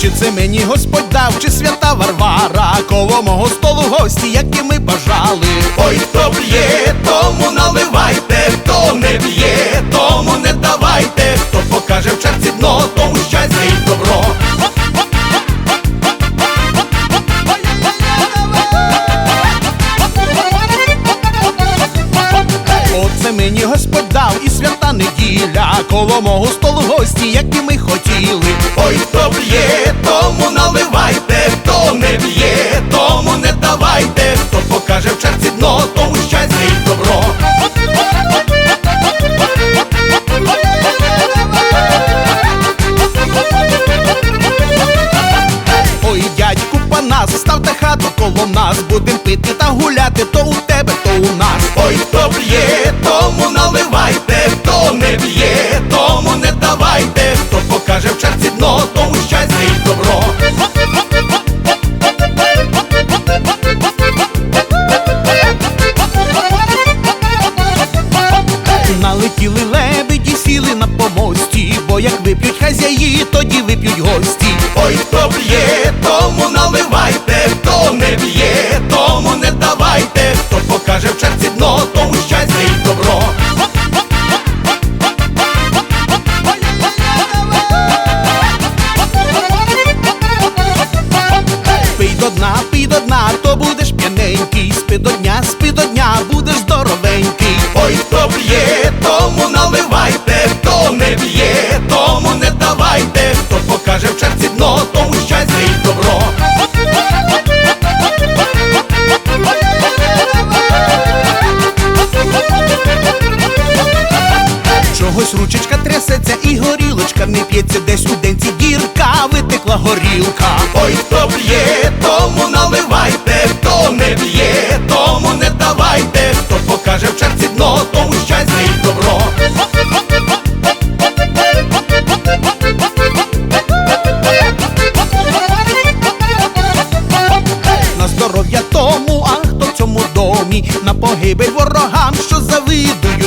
Чи це мені Господь дав, чи свята Варвара, коло мого столу гості, які ми бажали. Ой, то б'є, тому і свята неділя, коло мого столу гості, які ми хотіли. Ой, хто б'є, тому наливайте, хто не б'є, тому не давайте, хто покаже в черці дно, тому щастя і добро. Ой, дядьку Панас, ставте хату коло нас, будем пити та гуляти, то у тебе, то у нас. Ой, хто б'є, тому як вип'ють хазяї, тоді вип'ють гості. Ой, хто б'є, тому наливайте, не п'ється десь у денці дірка, витекла горілка. Ой, хто б'є, тому наливайте, хто не б'є, тому не давайте, хто покаже в черці дно, тому щастя і добро. На здоров'я тому, а хто в цьому домі, на погибель ворогам, що ворога.